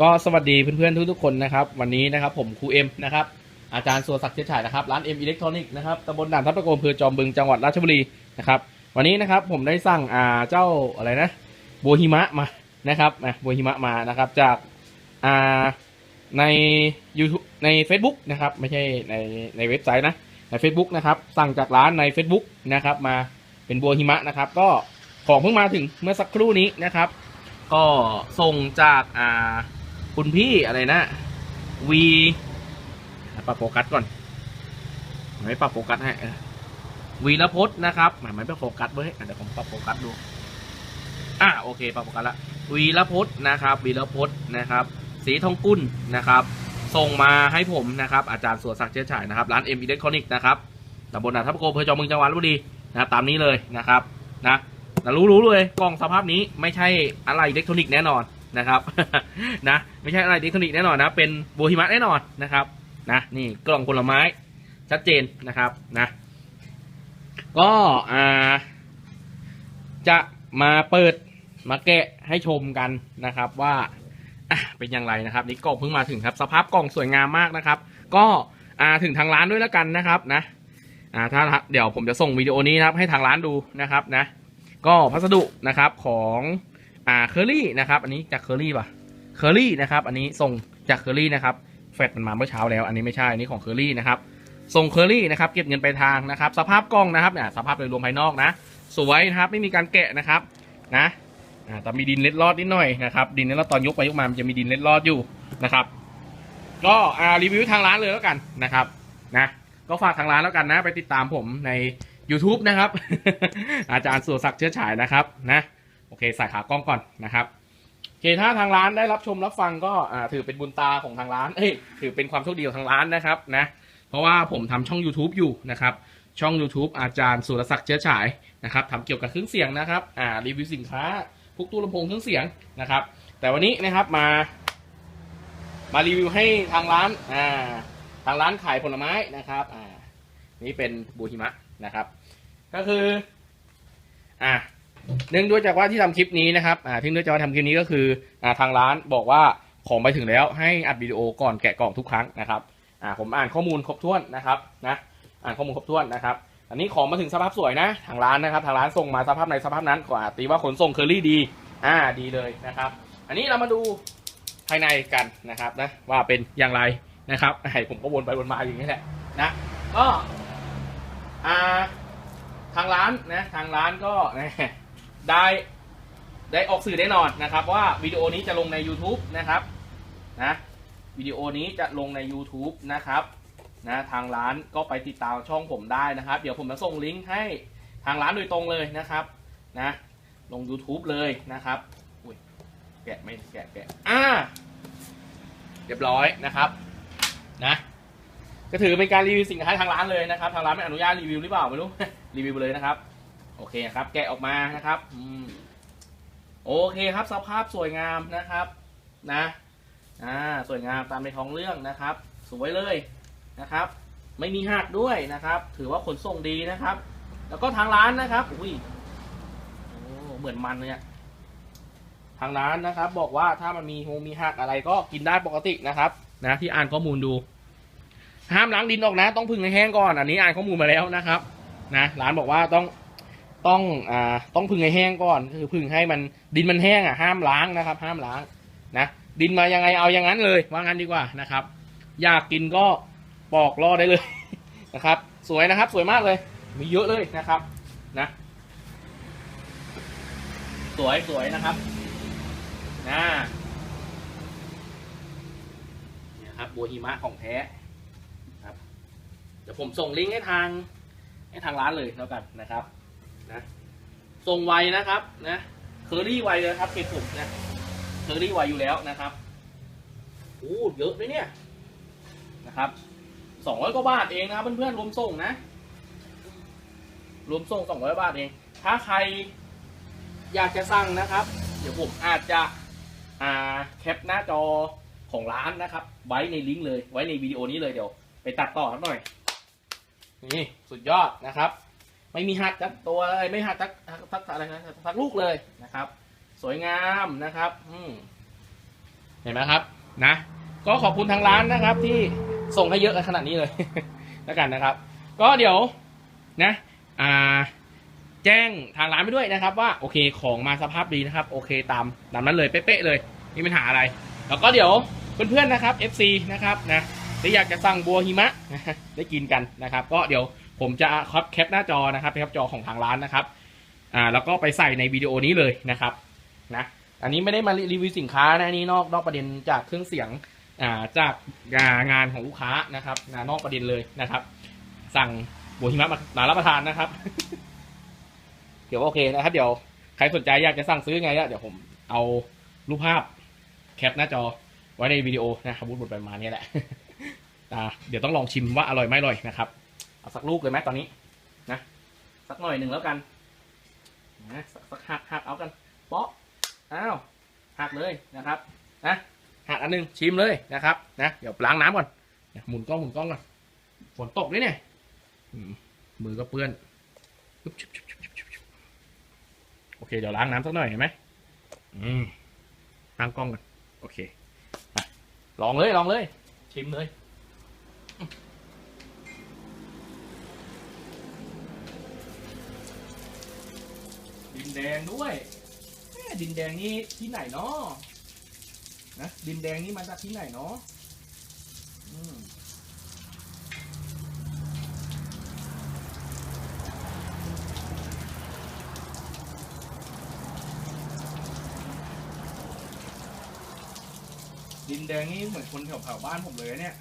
ก็สวัสดีเพื่อนๆทุกๆคนนะครับวันนี้นะครับผมครูเอ็มนะครับอาจารย์สุรศักดิ์เชื้อฉายนะครับร้านเอ็มอิเล็กทรอนิกส์นะครับตำบลด่านทับตะโกอำเภอจอมบึงจังหวัดราชบุรีนะครับวันนี้นะครับผมได้สั่งอ่าเจ้าอะไรนะโบฮิมะมานะครับอะโบฮิมะมานะครับจากอ่าใน YouTube ใน Facebook นะครับไม่ใช่ในในเว็บไซต์นะใน Facebook นะครับสั่งจากร้านใน Facebook นะครับมาเป็นโบฮิมะนะครับก็ของเพิ่งมาถึงเมื่อสักครู่นี้นะครับ ก็ส่งจากอ่า คุณพี่อะไรนะวีปรับโฟกัสก่อนไม่ปรับโฟกัสให้วีรพจน์นะครับหมายไม่ปรับโฟกัสเว้ยเดี๋ยวผมปรับโฟกัสดูอะโอเคปรับโฟกัสละวีรพจน์นะครับวีรพจน์นะครับ สีทองกุลนนะครับ ส่งมาให้ผมนะครับ อาจารย์สุรศักดิ์เชื้อฉายนะครับร้านเอ็มอิเล็กทรอนิกส์นะครับตำบลนาทับโกอำเภอจอมเมืองจังหวัดลบบุรีนะครับตามนี้เลยนะครับนะแต่รู้รู้เลยกล่องสภาพนี้ไม่ใช่อะไรอิเล็กทรอนิกส์แน่นอน นะครับ นะไม่ใช่อะไรอิเล็กทรอนิกส์แน่นอนนะ เป็นโบฮิมะแน่นอนนะครับนะนี่กล่องผลไม้ชัดเจนนะครับนะก็อ่าจะมาเปิดมาแกะให้ชมกันนะครับว่าเป็นอย่างไรนะครับนี่กล่องเพิ่งมาถึงครับ สภาพกล่องสวยงามมากนะครับ ก็อ่าถึงทางร้านด้วยแล้วกันนะครับนะอ่าถ้าเดี๋ยวผมจะส่งวิดีโอนี้นะครับให้ทางร้านดูนะครับนะ ก็พัสดุนะครับของ อ่าเคอรี่นะครับ อันนี้จากเคอรี่ป่ะเคอรี่นะครับ อันนี้ส่งจากเคอรี่นะครับแฟดมันมาเมื่อเช้าแล้ว อันนี้ไม่ใช่ อันนี้ของเคอรี่นะครับ ส่งเคอรี่นะครับ เก็บเงินไปลายทางนะครับ สภาพกล้องนะครับเนี่ยสภาพโดยรวมภายนอกนะ สวยนะครับ ไม่มีการแกะนะครับ นะแต่มีดินเล็ดลอดนิดหน่อยนะครับ ดินเล็ดลอดตอนยกไปยกมา มันจะมีดินเล็ดลอดอยู่นะครับ ก็อ่ารีวิวทางร้านเลยแล้วกันนะครับ นะ ก็ฝากทางร้านแล้วกันนะ ไปติดตามผมใน YouTube นะครับ อาจารย์สุรศักดิ์เชื้อฉายนะครับ นะ โอเคใส่ขากล้องก่อนนะครับโอเคถ้าทางร้านได้รับชมรับฟังก็ถือเป็นบุญตาของทางร้านเอ้ยถือเป็นความโชคดีของทางร้านนะครับนะเพราะว่าผมทำช่อง YouTube อยู่นะครับช่อง YouTube อาจารย์สุรศักดิ์เชื้อฉายนะครับทำเกี่ยวกับเครื่องเสียงนะครับอ่ารีวิวสินค้าพวกตู้ลำโพงเครื่องเสียงนะครับ แต่วันนี้นะครับมา มารีวิวให้ทางร้านอ่าทางร้านขายผลไม้นะครับอ่านี่เป็นบูฮิมะนะครับ ก็คืออ่า เนื่องด้วยจากว่าที่ทำคลิปนี้นะครับอ่าที่เนื่องจากว่าทำคลิปนี้ก็คืออ่าทางร้านบอกว่าของไปถึงแล้วให้อัดวิดีโอก่อนแกะกล่องทุกครั้งนะครับอ่าผมอ่านข้อมูลครบถ้วนนะครับนะอ่านข้อมูลครบถ้วนนะครับอันนี้ของมาถึงสภาพสวยนะ ทางร้านนะครับ ทางร้านส่งมาสภาพในสภาพนั้นก็อาจตีว่าขนส่งเคอรี่ดี อ่าดีเลยนะครับ อันนี้เรามาดูภายในกันนะครับนะว่าเป็นอย่างไรนะครับไอ้ผมก็วนไปวนมาอย่างนี้แหละนะก็อ่าทางร้านนะทางร้านก็ ได้ได้ออกสื่อแน่นอนนะครับ ว่าวิดีโอนี้จะลงใน YouTube นะครับนะวิดีโอนี้จะลงใน YouTube นะครับนะทางร้านก็ไปติดตามช่องผมได้นะครับ เดี๋ยวผมจะส่งลิงก์ให้ทางร้านโดยตรงเลยนะครับนะลง YouTube เลยนะครับอุ้ยแกะไม่แกะแกะอ่าเรียบร้อยนะครับนะก็ถือเป็นการรีวิวสินค้าทางร้านเลยนะครับ ทางร้านไม่อนุญาตรีวิวหรือเปล่าไม่รู้รีวิวไปเลยนะครับ โอเคครับ แกะออกมานะครับอืมโอเคครับ สภาพสวยงามนะครับนะอ่าสวยงามตามในท้องเรื่องนะครับ สวยเลยนะครับ ไม่มีหักด้วยนะครับ ถือว่าขนส่งดีนะครับ แล้วก็ทางร้านนะครับอุ้ยโอ้เหมือนมันเลยอะทางร้านนะครับ บอกว่าถ้ามันมีโฮมีหักอะไรก็กินได้ปกตินะครับ นะ ที่อ่านข้อมูลดู ห้ามล้างดินออกนะ ต้องพึ่งให้แห้งก่อน อันนี้อ่านข้อมูลมาแล้วนะครับ นะร้านบอกว่าต้อง ต้องอ่าต้องพึ่งให้แห้งก่อนคือพึ่งให้มันดินมันแห้งอะห้ามล้างนะครับ ห้ามล้างนะดินมายังไงเอาอย่างนั้นเลยว่างั้นดีกว่านะครับ อยากกินก็ปอกล่อได้เลยนะครับ สวยนะครับสวยมากเลย มีเยอะเลยนะครับนะสวยสวยนะครับนะนี่ครับบัวหิมะของแท้ครับ เดี๋ยวผมส่งลิงก์ให้ทางให้ทางร้านเลยแล้วกันนะครับ นะส่งไวนะครับนะเคอรี่ไวเลยครับเก็บผมนะเคอรี่ไวอยู่แล้วนะครับโอ้เยอะเลยเนี่ยนะครับสองร้อยกว่าบาทเองนะเพื่อนๆรวมส่งนะ รวมส่งสองร้อยบาทเอง ถ้าใครอยากจะสั่งนะครับ เดี๋ยวผมอาจจะอ่าแคปหน้าจอของร้านนะครับ ไว้ในลิงก์เลยไว้ในวิดีโอนี้เลยเดี๋ยว ไปตัดต่อสักหน่อย นี่สุดยอดนะครับ ไม่มีหักจักตัวอะไรไม่หักจักจักอะไรนะจักลูกเลยนะครับ สวยงามนะครับอืเห็นไหมครับนะ ก็ขอบคุณทางร้านนะครับ ที่ส่งให้เยอะขนาดนี้เลยแล้วกันนะครับ ก็เดี๋ยวนะอ่าแจ้งทางร้านไปด้วยนะครับ ว่าโอเคของมาสภาพดีนะครับ โอเคตามตามนั้นเลยเป๊ะๆเลยไม่มีปัญหาอะไร แล้วก็เดี๋ยวเพื่อนๆนะครับ FC นะครับนะที่อยากจะสั่งบัวหิมะได้กินกันนะครับ ก็เดี๋ยว ผมจะคับแคปหน้าจอนะครับเป็นแคปจอของทางร้านนะครับอ่าแล้วก็ไปใส่ในวิดีโอนี้เลยนะครับนะอันนี้ไม่ได้มารีวิวสินค้านะอันนี้นอกนอกประเด็นจากเครื่องเสียงอ่าจากงานของลูกค้านะครับนอกประเด็นเลยนะครับ สั่งบัวหิมะมารับประทานนะครับ เดี๋ยวโอเคนะครับ เดี๋ยวใครสนใจอยากจะสั่งซื้อไงเดี๋ยวผมเอารูปภาพแคปหน้าจอไว้ในวิดีโอนะครับบูธบทประมาณนี้แหละอ่าเดี๋ยวต้องลองชิมว่าอร่อยไม่อร่อยนะครับ เอาสักลูกเลยไหมตอนนี้นะสักหน่อยหนึ่งแล้วกันนะสักหักหักเอากันเปาะอ้าวหักเลยนะครับนะหักอันหนึงชิมเลยนะครับนะเดี๋ยวล้างน้ำก่อนหมุนกล้องหมุนกล้องก่อนฝนตกด้วยเนี่ยมือก็เปื้อนโอเคเดี๋ยวล้างน้ำสักหน่อยเห็นไหมอืมล้งกล้องก่อนโอเคลองเลยลองเลย ชิมเลย นแดงด้วยแม่ดินแดงนี่ที่ไหนเนาะนะดินแดงนี่มาจากที่ไหนเนาะดินแดงนี่เหมือนคนแถวแถวบ้านผมเลยเนี่ย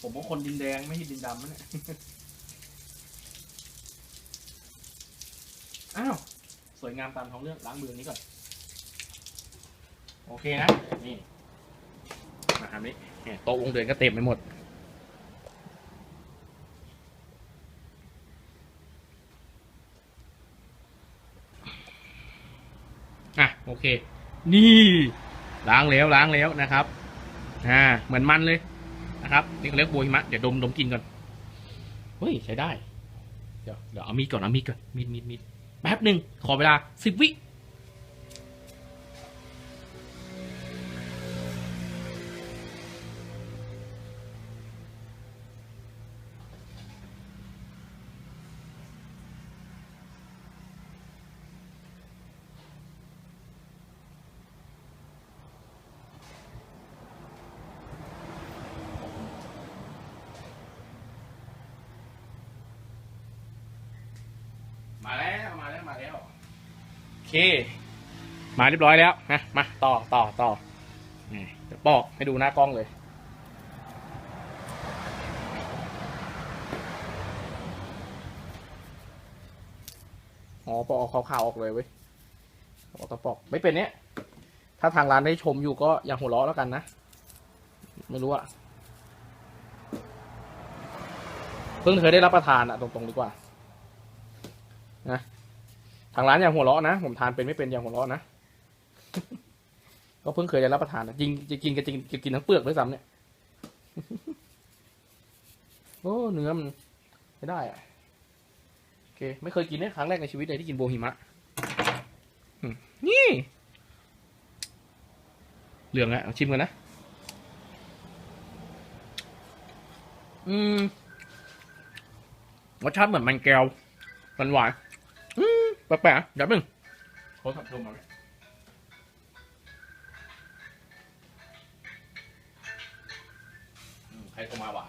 ผมว่าคนดินแดงไม่ใช่ดินดำนะเนี่ย อ้าว สวยงามตามท้องเรื่องล้างมือนี้ก่อน โอเคนะ นี่ มาทำนี้เนี่ยโต๊ะวงเดือนก็เต็มไปหมด อะ โอเค นี่ล้างแล้วล้างแล้วนะครับ อ่า เหมือนมันเลยนะครับ นี่เขาเรียกบัวหิมะ เดี๋ยวดมดมกินก่อน เฮ้ย ใช้ได้ เดี๋ยวเดี๋ยวเอามีดก่อนเอามีดก่อนมีดมีดมีด แป๊บหนึ่งขอเวลาสิบวิ เค มาเรียบร้อยแล้วนะมาต่อต่อต่อเดี๋ยวปอกให้ดูหน้ากล้องเลย อ๋อปอกเอาขาวๆออกเลยเว้ยออกตะปอกไม่เป็นเนี้ยถ้าทางร้านได้ชมอยู่ก็อย่าหัวเราะแล้วกันนะ ไม่รู้อะเพิ่งเคยได้รับประทานอะตรงๆดีกว่า นะ ทางร้านอย่างหัวเราะนะ ผมทานเป็นไม่เป็นอย่างหัวเราะนะ ก็เพิ่งเคยได้รับประทานนะจริงจริงจริงจริงจริงกินทั้งเปลือกด้วยซ้ำเนี่ย โอ้เนื้อมันไม่ได้อะโอเค ไม่เคยกินเนี่ยครั้งแรกในชีวิตเลยที่กินโบหิมะนี่ เหลืองอะเอาชิมกันนะ อืมรสชาติเหมือนมันแก้วมันหวาน แปลกๆเดี๋ยวมึงโทรศัพท์โทรมาเลยอืมใครโทรมาวะ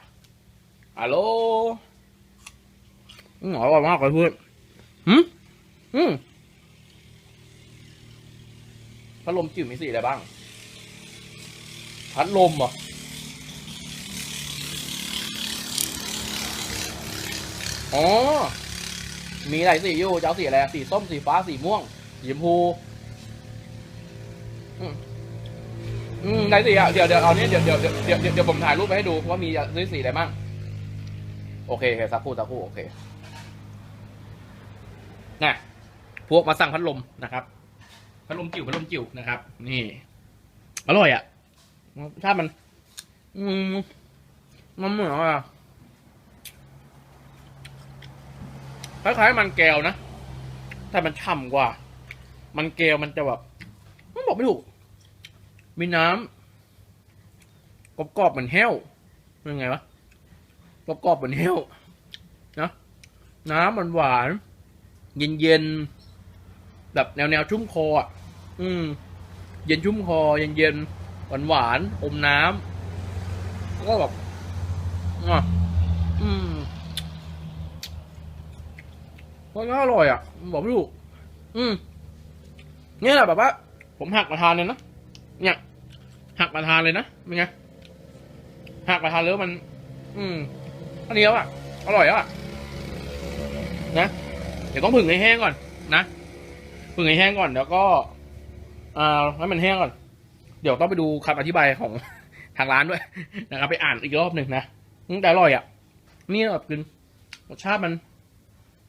ฮัลโหลอืมอร่อยมากเลยเพื่อนหืมอืมพัดลมจิ๋วมีสีอะไรบ้าง พัดลมเหรออ๋อ มีหลายสีอยู่จะเอาสีอะไรสีส้มสีฟ้าสีม่วงสีชมพูอืมอืมหลายสีอะเดี๋ยวเดี๋ยวเอาเนี้ยเดี๋ยวเดี๋ยวเดี๋ยวเดี๋ยวเดี๋ยวผมถ่ายรูปไปให้ดูว่ามีด้วยสีอะไรบ้างโอเคสักครู่สักครู่โอเคนะพวกมาสั่งพัดลมนะครับพัดลมจิ๋วพัดลมจิ๋วนะครับ นี่อร่อยอะถ้ามัน อืมมันเหมือนอะไรอะ คล้ายๆมันแก้วนะ แต่มันฉ่ำกว่า มันแก้วมันจะแบบมันบอกไม่ถูก มีน้ำกรอบๆเหมือนแห้วเป็นไงวะกรอบๆเหมือนแห้วนะน้ำมันหวาน เย็นๆแบบแนวแนวๆชุ่มคออะ อืม เย็นชุ่มคอ เย็นเย็นหวานๆอมน้ำก็แบบอะอืม มันก็อร่อยอะบอกไม่ถูกอืมเนี่ยแหละแบบว่า ผมหักมาทานเลยนะเนี่ย หักมาทานเลยนะเป็นไงหักมาทานแล้วมัน อืมอันนี้แล้วอะอร่อยแล้วอะนะเดี๋ยวต้องผึ่งให้แห้งก่อน นะผึ่งให้แห้งก่อนเดี๋ยวก็อ่าให้มันแห้งก่อน เดี๋ยวต้องไปดูคำอธิบายของทางร้านด้วยนะครับไปอ่านอีกรอบหนึ่งนะอืมแต่อร่อยอะนี่แบบกินรสชาติมัน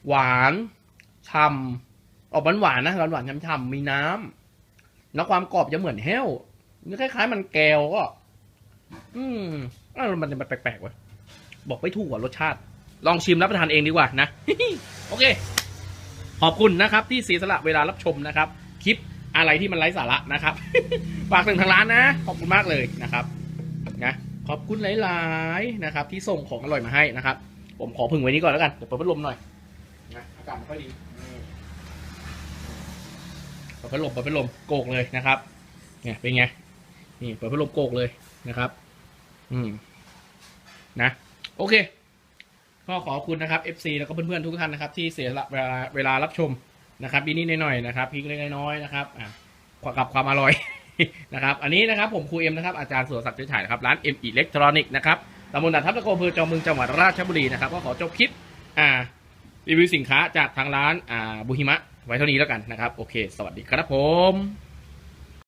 หวานฉ่ำออกหวานๆนะหวานหวานๆฉ่ำๆมีน้ำแล้วความกรอบจะเหมือนแห้วนี่คล้ายๆ มันแก้วก็ อืมอ้ามันมันแปลกๆเว้ยบอกไม่ถูกว่ารสชาติ ลองชิมรับประทานเองดีกว่านะ โอเค ขอบคุณนะครับ ที่เสียสละเวลารับชมนะครับ คลิปอะไรที่มันไร้สาระนะครับ ฝากถึงทางร้านนะ ขอบคุณมากเลยนะครับนะขอบคุณหลาย ๆ นะครับ ที่ส่งของอร่อยมาให้นะครับ ผมขอพึ่งไว้นี้ก่อนแล้วกันเดี๋ยวเปิดพัดลมหน่อย นะอากาศไม่ค่อยดีเปิดพัดลมเปิดพัดลมโกกเลยนะครับเนี่ยเป็นไงนี่เปิดพัดลมโกกเลยนะครับ อืมนะ โอเคก็ขอบคุณนะครับ FC แล้วก็เพื่อนๆทุกท่านนะครับ ที่เสียเวลาเวลารับชมนะครับนิดๆหน่อยๆนะครับพริกเล็กน้อยๆนะครับอะกับความอร่อยนะครับ อันนี้นะครับผมครูเอ็มนะครับอาจารย์สุรศักดิ์เฉยฉายนะครับร้านเอ็มอิเล็กทรอนิกส์นะครับตำบลด่านทับตะโกอำเภอจอมบึงจังหวัดราชบุรีนะครับก็ขอจบคลิปอ่า รีวิวสินค้าจากทางร้านอ่าบุหิมะไว้เท่านี้แล้วกันนะครับ โอเค สวัสดีครับผม